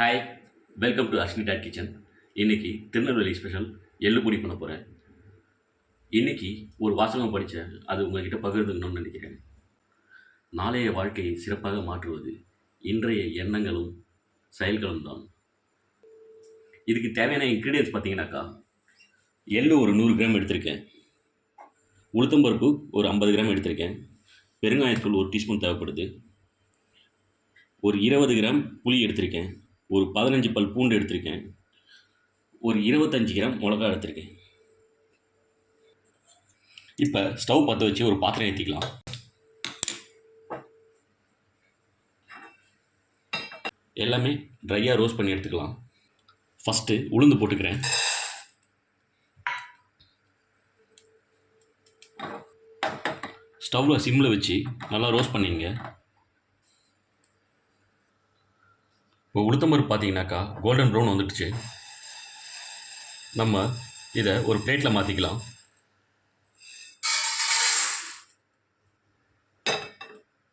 Hi welcome to Asni dot kitchen இன்றைக்கி Tirunelveli special எள்ளு பொடி பண்ண போகிறேன் இன்றைக்கி ஒரு வாசகம் படித்தேன் அது உங்கள்கிட்ட பகிர்ந்துக்கணும்னு நினைக்கிறேன். நாளைய வாழ்க்கையை சிறப்பாக மாற்றுவது இன்றைய எண்ணங்களும் செயல்களும் தான். இதுக்கு தேவையான இன்க்ரீடியன்ஸ் பார்த்தீங்கன்னாக்கா எள்ளு ஒரு நூறு கிராம் எடுத்திருக்கேன். உளுத்தம்பருப்பு ஒரு ஐம்பது கிராம் எடுத்திருக்கேன். பெருங்காயத்தூள் ஒரு டீஸ்பூன் தேவைப்படுது. ஒரு இருபது கிராம் புளி எடுத்திருக்கேன். ஒரு பதினஞ்சு பல் பூண்டு எடுத்திருக்கேன். ஒரு இருபத்தஞ்சி கிராம் மிளகா எடுத்திருக்கேன். இப்போ ஸ்டவ் பற்ற வச்சு ஒரு பாத்திரம் ஏற்றிக்கலாம் எல்லாமே ட்ரையாக ரோஸ்ட் பண்ணி எடுத்துக்கலாம். ஃபஸ்ட்டு உளுந்து போட்டுக்கிறேன். ஸ்டவ்வில் சிம்மில் வச்சு நல்லா ரோஸ்ட் பண்ணிங்க இப்போ உளுத்தம்பருப்பு பார்த்தீங்கன்னாக்கா கோல்டன் ப்ரௌன் வந்துடுச்சு. நம்ம இதை ஒரு பிளேட்டில் மாற்றிக்கலாம்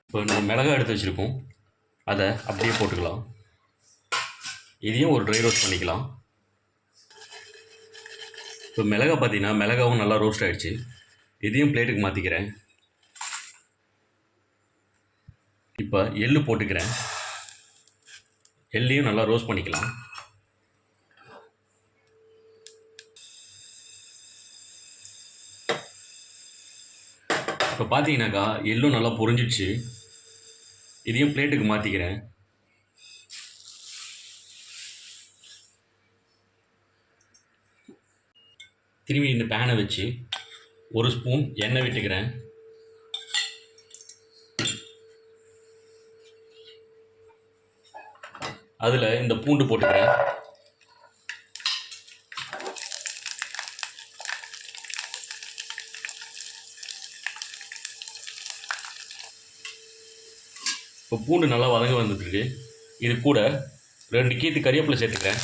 இப்போ நம்ம மிளகா எடுத்து வச்சுருக்கோம் அதை அப்படியே போட்டுக்கலாம். இதையும் ஒரு ட்ரை ரோஸ்ட் பண்ணிக்கலாம். இப்போ மிளகா பார்த்தீங்கன்னா மிளகாவும் நல்லா ரோஸ்ட் ஆகிடுச்சு இதையும் பிளேட்டுக்கு மாற்றிக்கிறேன் இப்போ எள்ளு போட்டுக்கிறேன். எள்ளியும் நல்லா ரோஸ்ட் பண்ணிக்கலாம். இப்போ பார்த்தீங்கன்னாக்கா எள்ளும் நல்லா பொறிஞ்சிடுச்சு இதையும் பிளேட்டுக்கு மாற்றிக்கிறேன் திரும்பி இந்த பேனை வச்சு ஒரு ஸ்பூன் எண்ணெய் விட்டுக்கிறேன். அதில் இந்த பூண்டு போட்டுக்கிறேன். இப்போ பூண்டு நல்லா வதங்க வந்துட்டுருக்கு. இது கூட ரெண்டு கீத்து கறிவேப்பிலை சேர்த்துக்கிறேன்.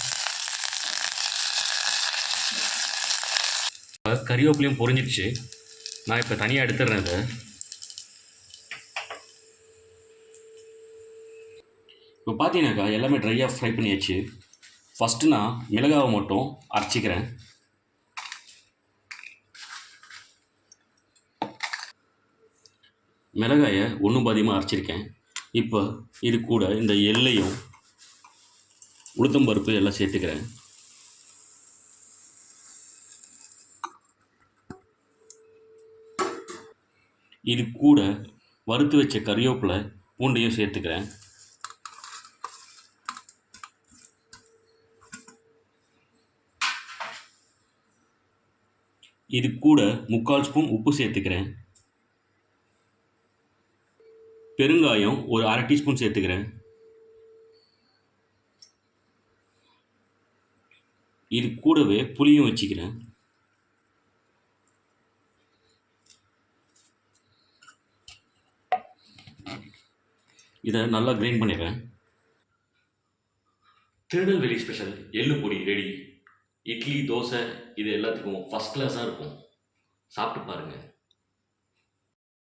கறிவேப்பிலையும் பொரிஞ்சிடுச்சு. நான் இப்போ தனியாக எடுத்துடுறேன் இதை. இப்போ பார்த்தீங்கன்னாக்கா எல்லாமே ட்ரையாக ஃப்ரை பண்ணியாச்சு. ஃபஸ்ட்டு நான் மிளகாவை மட்டும் அரைச்சிக்கிறேன். மிளகாயை ஒன்றும் பாதியமாக அரைச்சிருக்கேன். இப்போ இது கூட இந்த எள்ளையும் உளுத்தம்பருப்பு எல்லாம் சேர்த்துக்கிறேன். இது கூட வறுத்து வச்ச கறிவேப்பிலை பூண்டையும் சேர்த்துக்கிறேன். இது கூட முக்கால் ஸ்பூன் உப்பு சேர்த்துக்கிறேன். பெருங்காயம் ஒரு அரை டீஸ்பூன் சேர்த்துக்கிறேன். இது கூடவே புளியும் வச்சுக்கிறேன். இதை நல்லா கிரைண்ட் பண்ணிடுறேன். திருநெல்வேலி ஸ்பெஷல் எள்ளு பொடி ரெடி. இட்லி தோசை இது எல்லாத்துக்கும் ஃபஸ்ட் கிளாஸாக இருக்கும். சாப்பிட்டு பாருங்கள்